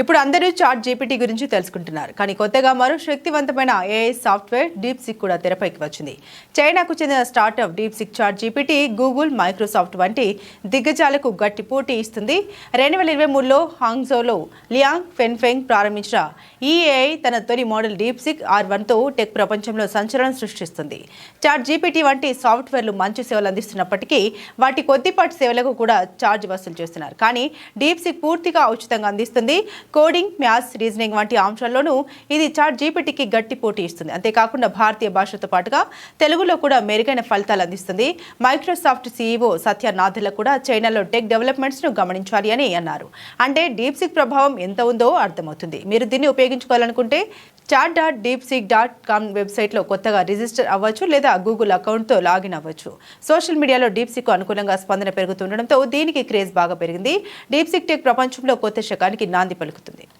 ఇప్పుడు అందరూ chat GPT గురించి తెలుసుకుంటున్నారు. కానీ కొత్తగా మరో శక్తివంతమైన ఏఐ సాఫ్ట్వేర్ డీప్ సిక్ కూడా తెరపైకి వచ్చింది. చైనాకు చెందిన startup DeepSeek ChatGPT Google Microsoft వంటి దిగ్గజాలకు గట్టి పోటీ ఇస్తుంది. రెండు వేల ఇరవై మూడులో హాంగ్జోలో లియాంగ్ ఫెన్ఫెంగ్ ప్రారంభించిన ఈ ఏఐ తన తొలి మోడల్ డీప్ సిక్ ఆర్ వన్తో టెక్ ప్రపంచంలో సంచలనం సృష్టిస్తుంది. చాట్ జీపీటీ వంటి సాఫ్ట్వేర్లు మంచి సేవలు అందిస్తున్నప్పటికీ వాటి కొద్దిపాటి సేవలకు కూడా ఛార్జ్ వసూలు చేస్తున్నారు. కానీ డీప్ సిక్ పూర్తిగా ఉచితంగా అందిస్తుంది. కోడింగ్ మ్యాథ్స్ రీజనింగ్ వంటి అంశాల్లోనూ ఇది చాట్ జీపీటీకి గట్టి పోటీ ఇస్తుంది. అంతేకాకుండా భారతీయ భాషతో పాటుగా తెలుగులో కూడా మెరుగైన ఫలితాలు అందిస్తుంది. మైక్రోసాఫ్ట్ సీఈఓ సత్య నాథెల్ల కూడా చైనాలో టెక్ డెవలప్మెంట్స్ను గమనించాలి అని అన్నారు. అంటే డీప్సిక్ ప్రభావం ఎంత ఉందో అర్థమవుతుంది. మీరు దీన్ని ఉపయోగించుకోవాలనుకుంటే chat dot deep seek dot com వెబ్సైట్లో కొత్తగా రిజిస్టర్ అవ్వచ్చు లేదా గూగుల్ అకౌంట్తో లాగిన్ అవ్వచ్చు. సోషల్ మీడియాలో డీప్ సిక్ అనుకూలంగా స్పందన పెరుగుతుండడంతో దీనికి క్రేజ్ బాగా పెరిగింది. డీప్ సిక్ టెక్ ప్రపంచంలో కొత్త శకానికి నాంది పలుకుతుంది.